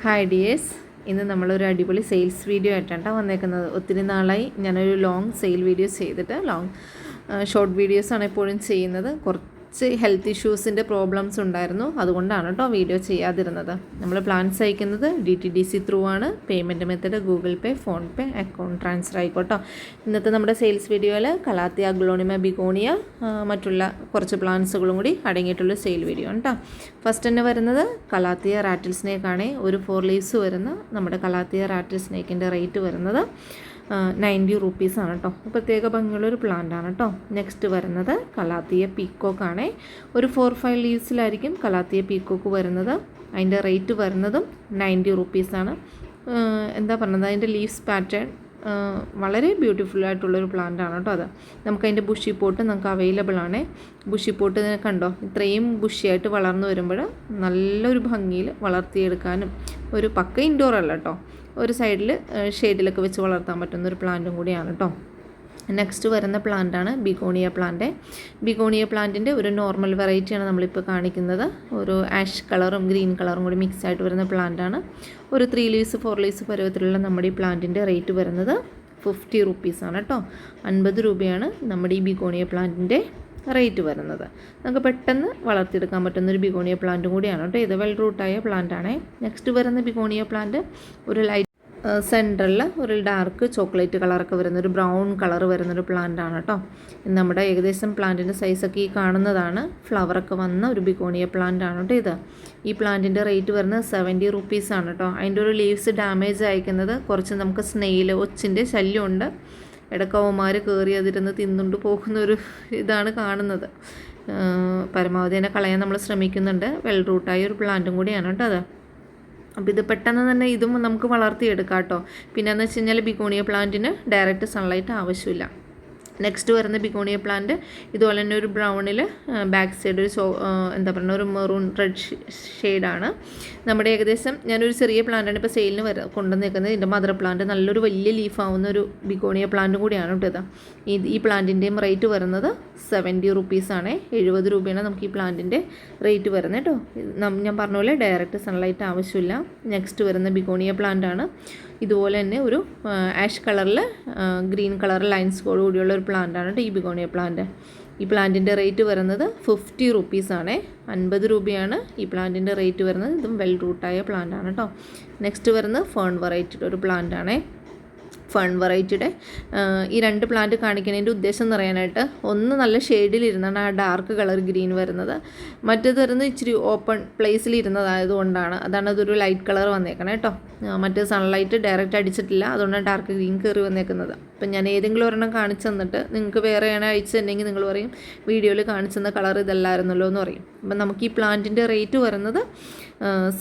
Hi dears ഇന്ന് നമ്മളൊരു അടിപൊളി സെയിൽസ് വീഡിയോ ആയിട്ടാണ് വന്നേക്കുന്നത്. ഒത്തിരി നാളായി ഞാനൊരു ലോങ് സെയിൽ വീഡിയോസ് ചെയ്തിട്ട് ലോങ് ഷോർട്ട് വീഡിയോസാണ് എപ്പോഴും ചെയ്യുന്നത്. കുറച്ച് ഹെൽത്ത് ഇഷ്യൂസിന്റെ പ്രോബ്ലംസ് ഉണ്ടായിരുന്നു. അതുകൊണ്ടാണ് കേട്ടോ വീഡിയോ ചെയ്യാതിരുന്നത്. നമ്മൾ പ്ലാൻസ് അയക്കുന്നത് D T D C through ആണ്. Payment method Google Pay PhonePe account transfer ആയിക്കോട്ടോ. ഇന്നത്തെ നമ്മുടെ സെയിൽസ് വീഡിയോയിൽ കലാത്തിയ ഗ്ലോണിമ ബിഗോണിയ മറ്റുള്ള കുറച്ച് പ്ലാൻസുകളും കൂടി അടങ്ങിയിട്ടുള്ള സെയിൽ വീഡിയോ കേട്ടോ ഫസ്റ്റ് തന്നെ വരുന്നത് കലാത്തിയ റാറ്റിൽ സ്നേക്കാണ് ഒരു ഫോർ ലീവ്സ് വരുന്ന നമ്മുടെ കലാത്തിയ റാറ്റിൽ സ്നേക്കിന്റെ റേറ്റ് വരുന്നത്. നയന്റി റുപ്പീസാണ് കേട്ടോ പ്രത്യേക ഭംഗിയുള്ളൊരു പ്ലാന്റാണ് കേട്ടോ നെക്സ്റ്റ് വരുന്നത് കലാത്തിയ പീക്കോക്ക് ആണേ. ഒരു ഫോർ ഫൈവ് ലീവ്സിലായിരിക്കും കലാത്തിയ പീക്കോക്ക് വരുന്നത്. അതിന്റെ റേറ്റ് വരുന്നതും നയന്റി റുപ്പീസാണ് എന്താ പറയുന്നത് അതിന്റെ ലീവ്സ് പാറ്റേൺ വളരെ ബ്യൂട്ടിഫുൾ ആയിട്ടുള്ളൊരു പ്ലാന്റ് ആണ് കേട്ടോ അത്. നമുക്ക് അതിന്റെ ബുഷി പോട്ട് നമുക്ക് അവൈലബിൾ ആണ്. ബുഷി പോട്ട് കണ്ടോ? ഇത്രയും ബുഷിയായിട്ട് വളർന്നു വരുമ്പോൾ നല്ലൊരു ഭംഗിയിൽ വളർത്തിയെടുക്കാനും ഒരു പക്ക ഇൻഡോർ അല്ല കേട്ടോ ഒരു സൈഡിൽ ഷെയ്ഡിലൊക്കെ വെച്ച് വളർത്താൻ പറ്റുന്ന ഒരു പ്ലാന്റും കൂടിയാണ് കേട്ടോ നെക്സ്റ്റ് വരുന്ന പ്ലാന്റാണ് ബിഗോണിയ പ്ലാന്റ് ബിഗോണിയ പ്ലാന്റിന്റെ ഒരു നോർമൽ വെറൈറ്റിയാണ് നമ്മളിപ്പോൾ കാണിക്കുന്നത്. ഒരു ആഷ് കളറും ഗ്രീൻ കളറും കൂടി മിക്സ് ആയിട്ട് വരുന്ന പ്ലാന്റാണ് ഒരു ത്രീ ലീവ്സ് ഫോർ ലീവ്സ് പരുവത്തിലുള്ള നമ്മുടെ ഈ പ്ലാന്റിന്റെ റേറ്റ് വരുന്നത് ഫിഫ്റ്റി റുപ്പീസാണ് കേട്ടോ അൻപത് രൂപയാണ് നമ്മുടെ ഈ ബിഗോണിയ പ്ലാന്റിന്റെ റേറ്റ് വരുന്നത്. നമുക്ക് പെട്ടെന്ന് വളർത്തിയെടുക്കാൻ പറ്റുന്ന ഒരു ബിഗോണിയ പ്ലാന്റും കൂടിയാണ് കേട്ടോ ഇത് വെൽ റൂട്ടായ പ്ലാന്റാണ് നെക്സ്റ്റ് വരുന്ന ബിഗോണിയ പ്ലാന്റ് ഒരു ലൈറ്റ് സെൻട്രലിൽ ഒരു ഡാർക്ക് ചോക്ലേറ്റ് കളറൊക്കെ വരുന്ന ഒരു ബ്രൗൺ കളർ വരുന്നൊരു പ്ലാന്റ് ആണ് കേട്ടോ നമ്മുടെ ഏകദേശം പ്ലാന്റിന്റെ സൈസൊക്കെ ഈ കാണുന്നതാണ്. ഫ്ലവറൊക്കെ വന്ന ഒരു ബിഗോണിയ പ്ലാന്റ് ആണ് കേട്ടോ ഇത്. ഈ പ്ലാന്റിന്റെ റേറ്റ് വരുന്നത് സെവന്റി റുപ്പീസാണ് കേട്ടോ അതിന്റെ ഒരു ലീവ്സ് ഡാമേജ് അയക്കുന്നത് കുറച്ച് നമുക്ക് സ്നെയിൽ ഒച്ചിന്റെ ശല്യമുണ്ട്. ഇടക്കവന്മാർ കയറി അതിരുന്ന് തിന്നുകൊണ്ട് പോകുന്ന ഒരു ഇതാണ് കാണുന്നത്. പരമാവധി തന്നെ കളയാൻ നമ്മൾ ശ്രമിക്കുന്നുണ്ട്. വെൽ റൂട്ടായ ഒരു പ്ലാന്റും കൂടിയാണ് കേട്ടോ അത്. അപ്പോൾ ഇത് പെട്ടെന്ന് തന്നെ ഇതും നമുക്ക് വളർത്തിയെടുക്കാം കേട്ടോ. പിന്നെ എന്ന് വെച്ച് കഴിഞ്ഞാൽ ബിഗോണിയ പ്ലാന്റിന് ഡയറക്റ്റ് സൺലൈറ്റ് ആവശ്യമില്ല. നെക്സ്റ്റ് വരുന്ന ബിഗോണിയ പ്ലാന്റ് ഇതുപോലെ തന്നെ ഒരു ബ്രൗണിൽ ബാക്ക് സൈഡ് ഒരു എന്താ പറയുക ഒരു മെറൂൺ റെഡ് ഷെയ്ഡാണ് നമ്മുടെ ഏകദേശം ഞാനൊരു ചെറിയ പ്ലാന്റാണ് ഇപ്പോൾ സെയിലിന് വര കൊണ്ടുവന്നേക്കുന്നത്. ഇതിന്റെ മദർ പ്ലാന്റ് നല്ലൊരു വലിയ ലീഫാവുന്ന ഒരു ബിഗോണിയ പ്ലാന്റ് കൂടിയാണ് കേട്ടോ ഇത്. ഈ ഈ പ്ലാന്റിന്റെയും റേറ്റ് വരുന്നത് സെവന്റി റുപ്പീസാണ് എഴുപത് രൂപയാണ് നമുക്ക് ഈ പ്ലാന്റിന്റെ റേറ്റ് വരുന്നത് കേട്ടോ. ഞാൻ പറഞ്ഞ പോലെ ഡയറക്റ്റ് സൺലൈറ്റ് ആവശ്യമില്ല. നെക്സ്റ്റ് വരുന്ന ബിഗോണിയ പ്ലാന്റ് ആണ്. ഇതുപോലെ തന്നെ ഒരു ആഷ് കളറിൽ ഗ്രീൻ കളർ ലൈൻസോട് കൂടിയുള്ള ഒരു പ്ലാന്റാണ് കേട്ടോ ഈ ബിഗോണിയ പ്ലാന്റ് ഈ പ്ലാന്റിന്റെ റേറ്റ് വരുന്നത് ഫിഫ്റ്റി റുപ്പീസാണ് അൻപത് രൂപയാണ് ഈ പ്ലാന്റിന്റെ റേറ്റ് വരുന്നത്. ഇതും വെൽ റൂട്ടായ പ്ലാന്റാണ് കേട്ടോ നെക്സ്റ്റ് വരുന്നത് ഫേൺ വെറൈറ്റിയുടെ ഒരു പ്ലാന്റ് ആണേ. ഫൺ വെറൈറ്റിയുടെ ഈ രണ്ട് പ്ലാന്റ് കാണിക്കുന്നതിന്റെ ഉദ്ദേശം എന്ന് പറയാനായിട്ട് ഒന്ന് നല്ല ഷെയ്ഡിലിരുന്നാണ് ആ ഡാർക്ക് കളർ ഗ്രീൻ വരുന്നത്. മറ്റേത് വരുന്നത് ഇച്ചിരി ഓപ്പൺ പ്ലേസിൽ ഇരുന്നതായതുകൊണ്ടാണ്. അതാണ് അതൊരു ലൈറ്റ് കളർ വന്നേക്കണേ കേട്ടോ മറ്റേ സൺലൈറ്റ് ഡയറക്റ്റ് അടിച്ചിട്ടില്ല. അതുകൊണ്ടാണ് ഡാർക്ക് ഗ്രീൻ കയറി വന്നേക്കുന്നത്. അപ്പം ഞാൻ ഏതെങ്കിലും ഒരെണ്ണം കാണിച്ചു തന്നിട്ട് നിങ്ങൾക്ക് വേറെ വേറെയാണ് അയച്ചിട്ടുണ്ടെങ്കിൽ നിങ്ങൾ പറയും വീഡിയോയിൽ കാണിച്ചു തന്ന കളർ ഇതല്ലായിരുന്നല്ലോ എന്ന് പറയും. അപ്പം നമുക്ക് ഈ പ്ലാന്റിന്റെ റേറ്റ് വരുന്നത്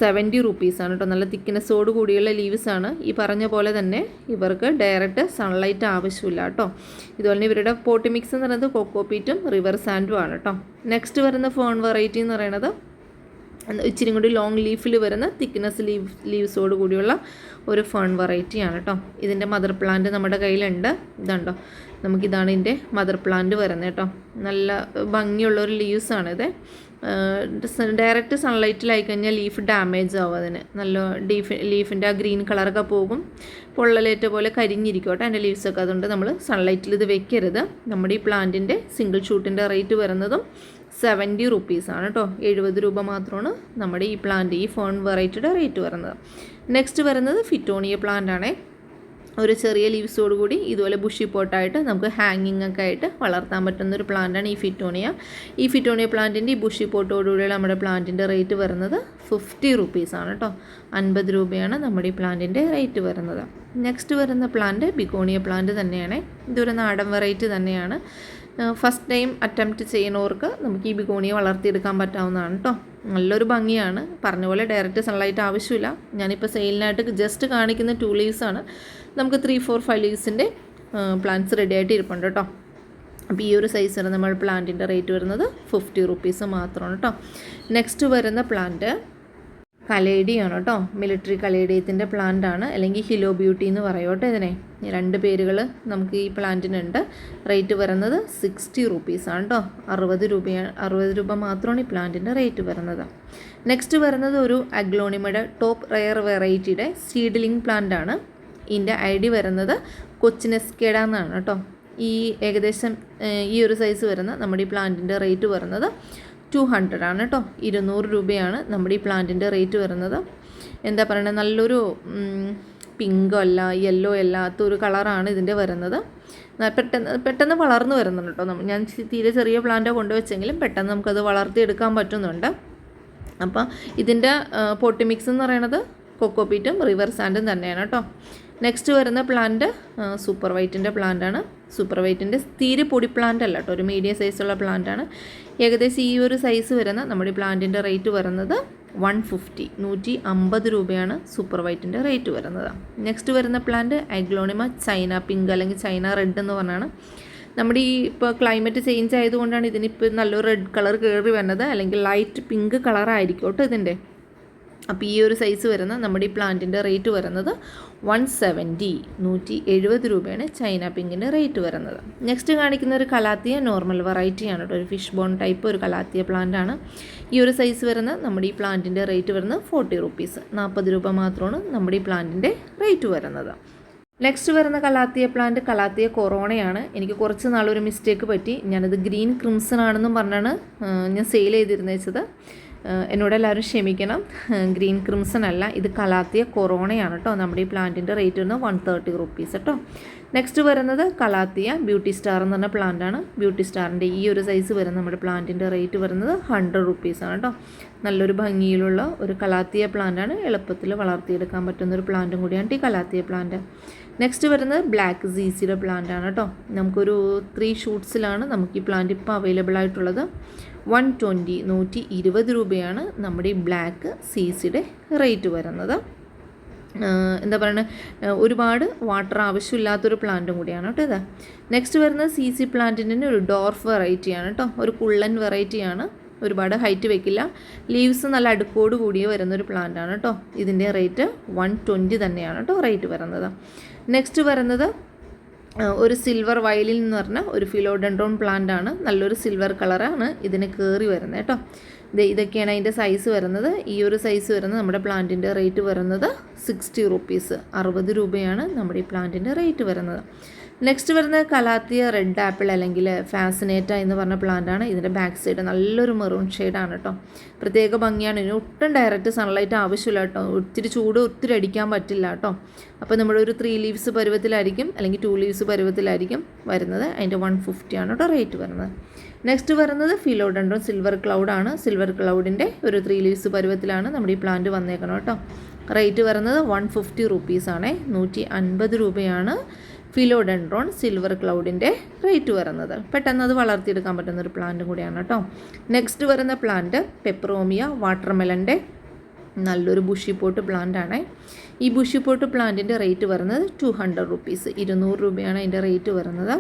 സെവന്റി റുപ്പീസാണ് കേട്ടോ. നല്ല തിക്നെസ്സോട് കൂടിയുള്ള ലീവ്സ് ആണ്. ഈ പറഞ്ഞ പോലെ തന്നെ ഇവർക്ക് ഡയറക്റ്റ് സൺലൈറ്റ് ആവശ്യമില്ല കേട്ടോ. ഇതുപോലെ തന്നെ ഇവരുടെ പോട്ടി മിക്സ് എന്ന് പറയുന്നത് കൊക്കോപീറ്റും റിവർ സാൻഡും ആണ് കേട്ടോ. നെക്സ്റ്റ് വരുന്ന ഫോൺ വെറൈറ്റി എന്ന് പറയുന്നത് ഇച്ചിരി കൂടി ലോങ് ലീഫിൽ വരുന്ന തിക്നെസ് ലീവ് ലീവ്സോട് കൂടിയുള്ള ഒരു ഫേൺ വെറൈറ്റിയാണ് കേട്ടോ ഇതിന്റെ മദർ പ്ലാന്റ് നമ്മുടെ കയ്യിലുണ്ട്. ഇതുണ്ടോ? നമുക്കിതാണ് ഇതിന്റെ മദർ പ്ലാന്റ് വരുന്നത് കേട്ടോ നല്ല ഭംഗിയുള്ള ഒരു ലീവ്സാണിത് ഡയറക്റ്റ് സൺലൈറ്റിലായി കഴിഞ്ഞാൽ ലീഫ് ഡാമേജ് ആവും അതിന്. നല്ല ഡീഫ് ലീഫിന്റെ ആ ഗ്രീൻ കളറൊക്കെ പോകും. പൊള്ളലേറ്റ പോലെ കരിഞ്ഞിരിക്കും കേട്ടോ അതിന്റെ ലീവ്സൊക്കെ അതുകൊണ്ട് നമ്മൾ സൺലൈറ്റിൽ ഇത് വെക്കരുത്. നമ്മുടെ ഈ പ്ലാന്റിന്റെ സിംഗിൾ ഷൂട്ടിന്റെ റേറ്റ് വരുന്നതും സെവന്റി റുപ്പീസാണ് കേട്ടോ എഴുപത് രൂപ മാത്രമാണ് നമ്മുടെ ഈ പ്ലാന്റ് ഈ ഫോൺ വെറൈറ്റിയുടെ റേറ്റ് വരുന്നത്. നെക്സ്റ്റ് വരുന്നത് ഫിറ്റോണിയ പ്ലാന്റ് ആണേ. ഒരു ചെറിയ ലീവ്സോട് കൂടി ഇതുപോലെ ബുഷി പോട്ടായിട്ട് നമുക്ക് ഹാങ്ങിങ് ഒക്കെ ആയിട്ട് വളർത്താൻ പറ്റുന്ന ഒരു പ്ലാന്റാണ് ഈ ഫിറ്റോണിയ ഈ ഫിറ്റോണിയ പ്ലാന്റിന്റെ ഈ ബുഷി പോട്ടോടുകൂടിയുള്ള നമ്മുടെ പ്ലാന്റിന്റെ റേറ്റ് വരുന്നത് ഫിഫ്റ്റി റുപ്പീസാണ് കേട്ടോ അൻപത് രൂപയാണ് നമ്മുടെ ഈ പ്ലാന്റിന്റെ റേറ്റ് വരുന്നത്. നെക്സ്റ്റ് വരുന്ന പ്ലാന്റ് ബിഗോണിയ പ്ലാന്റ് തന്നെയാണ്. ഇതൊരു നാടൻ വെറൈറ്റി തന്നെയാണ്. ഫസ്റ്റ് ടൈം അറ്റംപ്റ്റ് ചെയ്യുന്നവർക്ക് നമുക്ക് ഈ ബിഗോണിയ വളർത്തിയെടുക്കാൻ പറ്റാവുന്നതാണ് കേട്ടോ നല്ലൊരു ഭംഗിയാണ്. പറഞ്ഞ പോലെ ഡയറക്റ്റ് സൺലൈറ്റ് ആവശ്യമില്ല. ഞാനിപ്പോൾ സെയിലിനായിട്ട് ജസ്റ്റ് കാണിക്കുന്ന ടു ലീവ്സാണ് നമുക്ക് ത്രീ ഫോർ ഫൈവ് ലീവ്സിന്റെ പ്ലാന്റ്സ് റെഡി ആയിട്ട് ഇരിപ്പുണ്ട് കേട്ടോ അപ്പോൾ ഈ ഒരു സൈസിന് നമ്മൾ പ്ലാന്റിന്റെ റേറ്റ് വരുന്നത് ഫിഫ്റ്റി റുപ്പീസ് മാത്രമാണ് കേട്ടോ നെക്സ്റ്റ് വരുന്ന പ്ലാന്റ് കലേഡിയാണ് കേട്ടോ മിലിറ്ററി കലേഡിയത്തിന്റെ പ്ലാന്റ് ആണ്. അല്ലെങ്കിൽ ഹിലോ ബ്യൂട്ടി എന്ന് പറയും കേട്ടോ ഇതിനെ. രണ്ട് പേരുകൾ നമുക്ക് ഈ പ്ലാന്റിനുണ്ട് റേറ്റ് വരുന്നത് സിക്സ്റ്റി റുപ്പീസാണ് കേട്ടോ അറുപത് രൂപയാണ് അറുപത് രൂപ മാത്രമാണ് ഈ പ്ലാന്റിന്റെ റേറ്റ് വരുന്നത്. നെക്സ്റ്റ് വരുന്നത് ഒരു അഗ്ലോണിമയുടെ ടോപ്പ് റയർ വെറൈറ്റിയുടെ സീഡ്ലിംഗ് പ്ലാന്റ് ആണ്. ഇതിന്റെ ഐ ഡി വരുന്നത് കൊച്ചിനെസ്കേഡ എന്നാണ് കേട്ടോ ഈ ഏകദേശം ഈ ഒരു സൈസ് വരുന്ന നമ്മുടെ ഈ പ്ലാന്റിന്റെ റേറ്റ് വരുന്നത് ടു ഹൺഡ്രഡ് ആണ് കേട്ടോ. ഇരുന്നൂറ് രൂപയാണ് നമ്മുടെ ഈ പ്ലാന്റിന്റെ റേറ്റ് വരുന്നത്. എന്താ പറയുന്നത് നല്ലൊരു പിങ്കോ അല്ല യെല്ലോ അല്ലാത്ത ഒരു കളറാണ് ഇതിന്റെ വരുന്നത്. പെട്ടെന്ന് പെട്ടെന്ന് വളർന്നു വരുന്നുണ്ട് കേട്ടോ ഞാൻ തീരെ ചെറിയ പ്ലാന്റോ കൊണ്ടുവച്ചെങ്കിലും പെട്ടെന്ന് നമുക്കത് വളർത്തിയെടുക്കാൻ പറ്റുന്നുണ്ട്. അപ്പോൾ ഇതിന്റെ പോട്ടി മിക്സ് എന്ന് പറയുന്നത് കൊക്കോപീറ്റും റിവർ സാൻഡും തന്നെയാണ് കേട്ടോ. നെക്സ്റ്റ് വരുന്ന പ്ലാന്റ് സൂപ്പർ വൈറ്റിന്റെ പ്ലാന്റാണ്. സൂപ്പർ വൈറ്റിന്റെ തീരെ പൊടി പ്ലാന്റ് അല്ല കേട്ടോ. ഒരു മീഡിയം സൈസുള്ള പ്ലാന്റാണ്. ഏകദേശം ഈ ഒരു സൈസ് വരുന്ന നമ്മുടെ പ്ലാന്റിന്റെ റേറ്റ് വരുന്നത് വൺ ഫിഫ്റ്റി നൂറ്റി അമ്പത് രൂപയാണ് സൂപ്പർ വൈറ്റിന്റെ റേറ്റ് വരുന്നത്. നെക്സ്റ്റ് വരുന്ന പ്ലാന്റ് ഐഗ്ലോണിമ ചൈന പിങ്ക് അല്ലെങ്കിൽ ചൈന റെഡ് എന്ന് പറഞ്ഞാണ്. നമ്മുടെ ഈ ഇപ്പോൾ ക്ലൈമറ്റ് ചേഞ്ച് ആയതുകൊണ്ടാണ് ഇതിനിപ്പോൾ നല്ലൊരു റെഡ് കളർ കയറി വരുന്നത് അല്ലെങ്കിൽ ലൈറ്റ് പിങ്ക് കളറായിരിക്കും കേട്ടോ ഇതിന്റെ അപ്പോൾ ഈ ഒരു സൈസ് വരുന്ന നമ്മുടെ ഈ പ്ലാന്റിന്റെ റേറ്റ് വരുന്നത് വൺ സെവന്റി നൂറ്റി എഴുപത് രൂപയാണ് ചൈന പിങ്കിന്റെ റേറ്റ് വരുന്നത്. നെക്സ്റ്റ് കാണിക്കുന്ന ഒരു കലാത്തിയ നോർമൽ വെറൈറ്റിയാണ് കേട്ടോ. ഒരു ഫിഷ് ബോൺ ടൈപ്പ് ഒരു കലാത്തിയ പ്ലാന്റ് ആണ്. ഈ ഒരു സൈസ് വരുന്ന നമ്മുടെ ഈ പ്ലാന്റിന്റെ റേറ്റ് വരുന്നത് ഫോർട്ടി റുപ്പീസ് നാൽപ്പത് രൂപ മാത്രമാണ് നമ്മുടെ ഈ പ്ലാന്റിന്റെ റേറ്റ് വരുന്നത്. നെക്സ്റ്റ് വരുന്ന കലാത്തിയ പ്ലാന്റ് കലാത്തിയ കൊറോണയാണ്. എനിക്ക് കുറച്ച് നാളൊരു മിസ്റ്റേക്ക് പറ്റി. ഞാനത് ഗ്രീൻ ക്രിംസൺ ആണെന്നും പറഞ്ഞാണ് ഞാൻ സെയിൽ ചെയ്തിരുന്നത് എന്നോട് എല്ലാവരും ക്ഷമിക്കണം. ഗ്രീൻ ക്രിംസൺ അല്ല ഇത് കലാത്തിയ കൊറോണയാണ് കേട്ടോ നമ്മുടെ ഈ പ്ലാന്റിന്റെ റേറ്റ് വരുന്നത് വൺ തേർട്ടി റുപ്പീസ് കേട്ടോ നെക്സ്റ്റ് വരുന്നത് കലാത്തിയ ബ്യൂട്ടി സ്റ്റാർ എന്ന് പറഞ്ഞ പ്ലാന്റാണ് ബ്യൂട്ടി സ്റ്റാറിന്റെ ഈ ഒരു സൈസ് വരുന്ന നമ്മുടെ പ്ലാന്റിന്റെ റേറ്റ് വരുന്നത് ഹൺഡ്രഡ് റുപ്പീസാണ് കേട്ടോ നല്ലൊരു ഭംഗിയിലുള്ള ഒരു കലാത്തിയ പ്ലാന്റാണ് എളുപ്പത്തിൽ വളർത്തിയെടുക്കാൻ പറ്റുന്ന ഒരു പ്ലാന്റും കൂടിയാണ് ഈ കലാത്തിയ പ്ലാന്റ് നെക്സ്റ്റ് വരുന്നത് ബ്ലാക്ക് സീസിയുടെ പ്ലാന്റ് ആണ് കേട്ടോ നമുക്കൊരു ത്രീ ഷൂട്ട്സിലാണ് നമുക്ക് ഈ പ്ലാന്റ് ഇപ്പോൾ അവൈലബിൾ ആയിട്ടുള്ളത്. വൺ ട്വന്റി നൂറ്റി ഇരുപത് രൂപയാണ് നമ്മുടെ ഈ ബ്ലാക്ക് സീസിയുടെ റേറ്റ് വരുന്നത്. എന്താ പറയുക ഒരുപാട് വാട്ടർ ആവശ്യമില്ലാത്തൊരു പ്ലാന്റും കൂടിയാണ് കേട്ടോ ഇത്. നെക്സ്റ്റ് വരുന്നത് സി സി പ്ലാന്റിന്റെ ഒരു ഡോർഫ് വെറൈറ്റിയാണ് കേട്ടോ ഒരു കുള്ളൻ വെറൈറ്റിയാണ് ഒരുപാട് ഹൈറ്റ് വെക്കില്ല. ലീവ്സ് നല്ല അടുക്കോട് കൂടിയ വരുന്നൊരു പ്ലാന്റ് ആണ് കേട്ടോ ഇതിന്റെ റേറ്റ് വൺ ട്വന്റി തന്നെയാണ് കേട്ടോ റേറ്റ് വരുന്നത്. നെക്സ്റ്റ് വരുന്നത് ഒരു സിൽവർ വയലിൻ എന്ന് പറഞ്ഞ ഒരു ഫിലോഡൻഡ്രോൺ പ്ലാന്റ് ആണ്. നല്ലൊരു സിൽവർ കളറാണ് ഇതിന് കയറി വരുന്നത് കേട്ടോ ഇത് ഇതൊക്കെയാണ് അതിന്റെ സൈസ് വരുന്നത്. ഈ ഒരു സൈസ് വരുന്നത് നമ്മുടെ പ്ലാന്റിന്റെ റേറ്റ് വരുന്നത് സിക്സ്റ്റി റുപ്പീസ് അറുപത് രൂപയാണ് നമ്മുടെ ഈ പ്ലാന്റിന്റെ റേറ്റ് വരുന്നത്. നെക്സ്റ്റ് വരുന്നത് കലാത്തിയ റെഡ് ആപ്പിൾ അല്ലെങ്കിൽ ഫാസിനേറ്റ എന്ന് പറഞ്ഞ പ്ലാന്റ് ആണ്. ഇതിന്റെ ബാക്ക് സൈഡ് നല്ലൊരു മെറൂൺ ഷെയ്ഡാണ് കേട്ടോ പ്രത്യേക ഭംഗിയാണ്. ഇനി ഒട്ടും ഡയറക്റ്റ് സൺലൈറ്റ് ആവശ്യമില്ല കേട്ടോ ഒത്തിരി ചൂട് ഒത്തിരി അടിക്കാൻ പറ്റില്ല കേട്ടോ അപ്പോൾ നമ്മുടെ ഒരു ത്രീ ലീവ്സ് പരുവത്തിലായിരിക്കും അല്ലെങ്കിൽ ടു ലീവ്സ് പരുവത്തിലായിരിക്കും വരുന്നത്. അതിന്റെ വൺ ഫിഫ്റ്റി ആണ് കേട്ടോ റേറ്റ് വരുന്നത്. നെക്സ്റ്റ് വരുന്നത് ഫിലോഡൻഡ്രോൺ സിൽവർ ക്ലൗഡാണ് സിൽവർ ക്ലൗഡിന്റെ ഒരു ത്രീ ലീവ്സ് പരുവത്തിലാണ് നമ്മുടെ ഈ പ്ലാന്റ് വന്നേക്കണം കേട്ടോ റേറ്റ് വരുന്നത് വൺ ഫിഫ്റ്റി റുപ്പീസാണേ നൂറ്റി അൻപത് രൂപയാണ്. ഫിലോഡെൻഡ്രോൺ സിൽവർ ക്ലൗഡിന്റെ റേറ്റ് വരുന്നത്. പെട്ടെന്ന് അത് വളർത്തിയെടുക്കാൻ പറ്റുന്ന ഒരു പ്ലാന്റും കൂടിയാണ് കേട്ടോ നെക്സ്റ്റ് വരുന്ന പ്ലാന്റ് പെപ്രോമിയ വാട്ടർമെലന്റെ നല്ലൊരു ബുഷി പോട്ട് പ്ലാന്റ് ആണ്. ഈ ബുഷി പോട്ട് പ്ലാന്റിന്റെ റേറ്റ് വരുന്നത് ടു ഹൺഡ്രഡ് റുപ്പീസ് ഇരുന്നൂറ് രൂപയാണ് അതിന്റെ റേറ്റ് വരുന്നത്.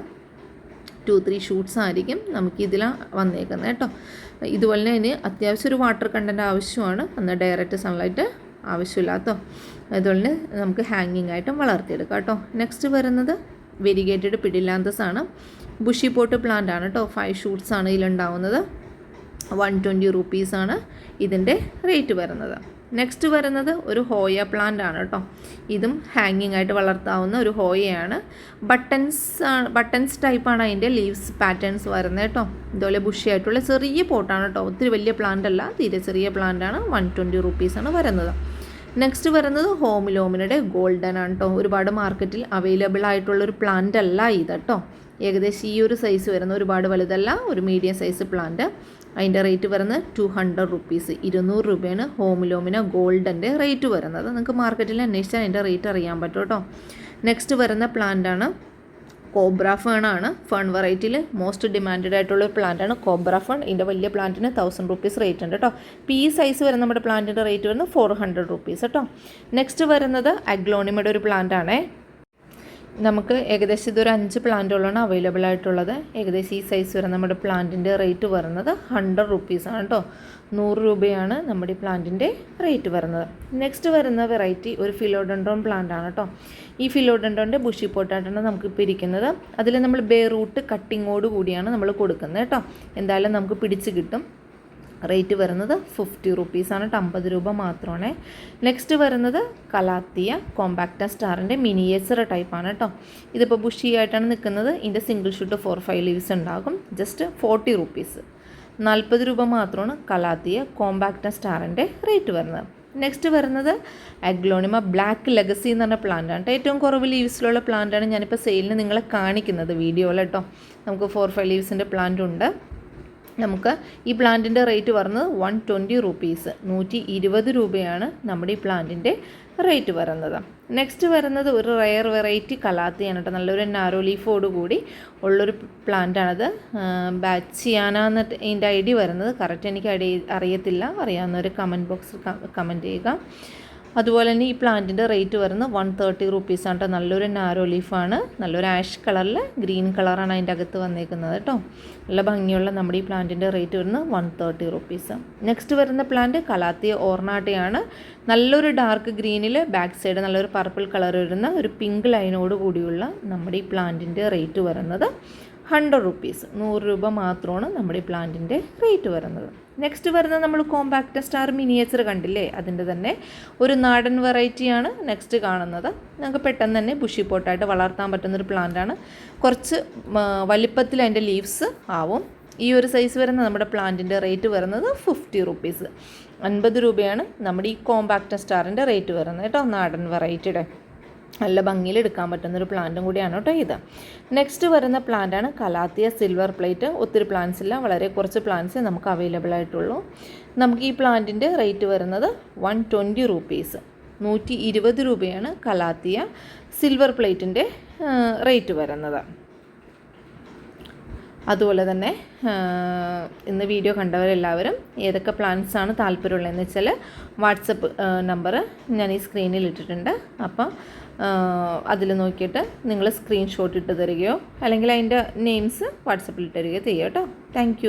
ടു ത്രീ ഷൂട്ട്സ് ആയിരിക്കും നമുക്ക് ഇതിൽ വന്നേക്കുന്നത് കേട്ടോ ഇതുപോലെ തന്നെ അതിന് അത്യാവശ്യം ഒരു വാട്ടർ കണ്ടന്റ് ആവശ്യമാണ്. എന്നാൽ ഡയറക്റ്റ് സൺലൈറ്റ് ആവശ്യമില്ലാത്തോ തന്നെ നമുക്ക് ഹാങ്ങിങ് ആയിട്ടും വളർത്തിയെടുക്കാം കേട്ടോ. നെക്സ്റ്റ് വരുന്നത് വെരിഗേറ്റഡ് പിഡിലാന്തസ് ആണ്. ബുഷി പോട്ട് പ്ലാന്റ് ആണ് കേട്ടോ ഫൈവ് ഷൂട്ട്സ് ആണ് ഇതിലുണ്ടാവുന്നത്. വൺ ട്വന്റി റുപ്പീസാണ് ഇതിന്റെ റേറ്റ് വരുന്നത്. നെക്സ്റ്റ് വരുന്നത് ഒരു ഹോയ പ്ലാന്റ് ആണ് കേട്ടോ ഇതും ഹാങ്ങിങ് ആയിട്ട് വളർത്താവുന്ന ഒരു ഹോയയാണ് ബട്ടൺസ് ബട്ടൺസ് ടൈപ്പാണ് അതിന്റെ ലീവ്സ് പാറ്റേൺസ് വരുന്നത് കേട്ടോ ഇതുപോലെ ബുഷി ആയിട്ടുള്ള ചെറിയ പോട്ടാണ് കേട്ടോ ഒത്തിരി വലിയ പ്ലാന്റ് അല്ല തീരെ ചെറിയ പ്ലാന്റ് ആണ്. വൺ ട്വന്റി റുപ്പീസാണ് വരുന്നത്. നെക്സ്റ്റ് വരുന്നത് ഹോം ലോമിനയുടെ ഗോൾഡൻ ആണ് കേട്ടോ ഒരുപാട് മാർക്കറ്റിൽ അവൈലബിൾ ആയിട്ടുള്ള ഒരു പ്ലാന്റ് അല്ല ഇത് കേട്ടോ ഏകദേശം ഈ ഒരു സൈസ് വരുന്ന ഒരുപാട് വലുതല്ല ഒരു മീഡിയം സൈസ് പ്ലാന്റ് അതിന്റെ റേറ്റ് വരുന്നത് ടു ഹൺഡ്രഡ് റുപ്പീസ് ഇരുന്നൂറ് രൂപയാണ് ഹോമിലോമിന ലോമിന ഗോൾഡന്റെ റേറ്റ് വരുന്നത്. നിങ്ങൾക്ക് മാർക്കറ്റിൽ അന്വേഷിച്ചാൽ അതിന്റെ റേറ്റ് അറിയാൻ പറ്റും കേട്ടോ നെക്സ്റ്റ് വരുന്ന പ്ലാന്റ് ആണ് കോബ്ര ഫേൺ ആണ്. ഫേൺ വെറൈറ്റിയിൽ മോസ്റ്റ് ഡിമാൻഡഡ് ആയിട്ടുള്ള ഒരു പ്ലാന്റ് ആണ് കോബ്ര ഫേൺ. ഇതിന്റെ വലിയ പ്ലാന്റിന് തൗസൻഡ് റുപ്പീസ് റേറ്റ് ഉണ്ട് കേട്ടോ പി സൈസ് വരുന്ന നമ്മുടെ പ്ലാന്റിന്റെ റേറ്റ് വരുന്നത് ഫോർ ഹൺഡ്രഡ് റുപ്പീസ് കേട്ടോ നെക്സ്റ്റ് വരുന്നത് അഗ്ലോണിമയുടെ ഒരു പ്ലാന്റ് ആണേ. നമുക്ക് ഏകദേശം ഇതൊരു അഞ്ച് പ്ലാന്റുകളാണ് അവൈലബിൾ ആയിട്ടുള്ളത്. ഏകദേശം ഈ സൈസ് വരെ നമ്മുടെ പ്ലാന്റിന്റെ റേറ്റ് വരുന്നത് ഹൺഡ്രഡ് റുപ്പീസാണ് കേട്ടോ നൂറ് രൂപയാണ് നമ്മുടെ ഈ പ്ലാന്റിന്റെ റേറ്റ് വരുന്നത്. നെക്സ്റ്റ് വരുന്ന വെറൈറ്റി ഒരു ഫിലോഡൻഡ്രോൺ പ്ലാന്റ് ആണ് കേട്ടോ ഈ ഫിലോഡൻഡ്രോന്റെ ബുഷി പോട്ടായിട്ടാണ് നമുക്കിപ്പോൾ ഇരിക്കുന്നത്. അതിൽ നമ്മൾ ബേ റൂട്ട് കട്ടിങ്ങോട് കൂടിയാണ് നമ്മൾ കൊടുക്കുന്നത് കേട്ടോ എന്തായാലും നമുക്ക് പിടിച്ച് കിട്ടും. റേറ്റ് വരുന്നത് ഫിഫ്റ്റി റുപ്പീസാണ് കേട്ടോ അമ്പത് രൂപ മാത്രമാണ്. നെക്സ്റ്റ് വരുന്നത് കലാത്തിയ കോമ്പാക്റ്റ സ്റ്റാറിന്റെ മിനിയേച്ചർ ടൈപ്പാണ് കേട്ടോ ഇതിപ്പോൾ ബുഷി ആയിട്ടാണ് നിൽക്കുന്നത്. ഇതിന്റെ single shoot four five leaves ഉണ്ടാകും. ജസ്റ്റ് ഫോർട്ടി റുപ്പീസ് നാൽപ്പത് രൂപ മാത്രമാണ് കലാത്തിയ കോമ്പാക്റ്റ സ്റ്റാറിന്റെ റേറ്റ് വരുന്നത്. നെക്സ്റ്റ് വരുന്നത് അഗ്ലോണിമ ബ്ലാക്ക് ലെഗസി എന്ന് പറഞ്ഞ പ്ലാന്റ് ആണ് ഏറ്റവും കുറവ് ലീവ്സിലുള്ള പ്ലാന്റാണ് ഞാനിപ്പോൾ സെയിലിന് നിങ്ങളെ കാണിക്കുന്നത് വീഡിയോയിൽ കേട്ടോ നമുക്ക് ഫോർ ഫൈവ് ലീവ്സിന്റെ പ്ലാന്റ് ഉണ്ട്. നമുക്ക് ഈ പ്ലാന്റിന്റെ റേറ്റ് വരുന്നത് വൺ ട്വന്റി റുപ്പീസ് നൂറ്റി ഇരുപത് രൂപയാണ് നമ്മുടെ ഈ പ്ലാന്റിന്റെ റേറ്റ് വരുന്നത്. നെക്സ്റ്റ് വരുന്നത് ഒരു റയർ വെറൈറ്റി കലാത്തിയാണ് കേട്ടോ നല്ലൊരു നാരോ ലീഫോട് കൂടി ഉള്ളൊരു പ്ലാന്റാണത്. ബാച്ചിയാന എന്നിട്ട് ഇതിന്റെ ഐ ഡി വരുന്നത്. കറക്റ്റ് എനിക്ക് ഐ അറിയത്തില്ല. അറിയാവുന്നവർ കമന്റ് ബോക്സിൽ കമന്റ് ചെയ്യുക. അതുപോലെ തന്നെ ഈ പ്ലാന്റിന്റെ റേറ്റ് വരുന്നത് വൺ തേർട്ടി റുപ്പീസാണ് കേട്ടോ നല്ലൊരു നാരോ ലീഫാണ് നല്ലൊരു ആഷ് കളറിൽ ഗ്രീൻ കളറാണ് അതിന്റെ അകത്ത് വന്നേക്കുന്നത് കേട്ടോ. നല്ല ഭംഗിയുള്ള നമ്മുടെ ഈ പ്ലാന്റിന്റെ റേറ്റ് വരുന്നത് വൺ തേർട്ടി റുപ്പീസ് നെക്സ്റ്റ് വരുന്ന പ്ലാന്റ് കലാത്തിയ ഓർണാട്ടയാണ്. നല്ലൊരു ഡാർക്ക് ഗ്രീനിൽ ബാക്ക് സൈഡ് നല്ലൊരു പർപ്പിൾ കളർ വരുന്ന ഒരു പിങ്ക് ലൈനോട് കൂടിയുള്ള നമ്മുടെ ഈ പ്ലാന്റിന്റെ റേറ്റ് വരുന്നത്. ഹൺഡ്രഡ് റുപ്പീസ് നൂറ് രൂപ മാത്രമാണ് നമ്മുടെ ഈ പ്ലാന്റിന്റെ റേറ്റ് വരുന്നത്. നെക്സ്റ്റ് വരുന്നത് നമ്മൾ കോമ്പാക്റ്റ് സ്റ്റാർ മിനിയേച്ചർ കണ്ടില്ലേ? അതിന്റെ തന്നെ ഒരു നാടൻ വെറൈറ്റിയാണ് നെക്സ്റ്റ് കാണുന്നത്. നമുക്ക് പെട്ടെന്ന് തന്നെ ബുഷി പോട്ടായിട്ട് വളർത്താൻ പറ്റുന്നൊരു പ്ലാന്റാണ് കുറച്ച് വലിപ്പത്തിൽ അതിന്റെ ലീവ്സ് ആവും. ഈ ഒരു സൈസ് വരുന്ന നമ്മുടെ പ്ലാന്റിന്റെ റേറ്റ് വരുന്നത് ഫിഫ്റ്റി റുപ്പീസ് അൻപത് രൂപയാണ് നമ്മുടെ ഈ കോമ്പാക്റ്റ് സ്റ്റാറിന്റെ റേറ്റ് വരുന്നത് കേട്ടോ നാടൻ വെറൈറ്റിയുടെ നല്ല ഭംഗിയിൽ എടുക്കാൻ പറ്റുന്നൊരു പ്ലാന്റും കൂടിയാണ് കേട്ടോ ഇത്. നെക്സ്റ്റ് വരുന്ന പ്ലാന്റാണ് കലാത്തിയ സിൽവർ പ്ലേറ്റ് ഒത്തിരി പ്ലാന്റ്സ് ഇല്ല വളരെ കുറച്ച് പ്ലാന്റ്സേ നമുക്ക് അവൈലബിൾ ആയിട്ടുള്ളൂ. നമുക്ക് ഈ പ്ലാന്റിന്റെ റേറ്റ് വരുന്നത് വൺ ട്വന്റി റുപ്പീസ് നൂറ്റി ഇരുപത് രൂപയാണ് കലാത്തിയ സിൽവർ പ്ലേറ്റിന്റെ റേറ്റ് വരുന്നത്. അതുപോലെ തന്നെ ഇന്ന് വീഡിയോ കണ്ടവരെല്ലാവരും ഏതൊക്കെ പ്ലാൻസ് ആണ് താല്പര്യമുള്ളതെന്ന് വെച്ചാൽ വാട്സപ്പ് നമ്പർ ഞാൻ ഈ സ്ക്രീനിൽ ഇട്ടിട്ടുണ്ട്. അപ്പം അതിൽ നോക്കിയിട്ട് നിങ്ങൾ സ്ക്രീൻഷോട്ട് ഇട്ട് തരികയോ അല്ലെങ്കിൽ അതിന്റെ നെയിംസ് വാട്സപ്പിൽ ഇട്ട് തരികയോ ചെയ്യുക കേട്ടോ. താങ്ക്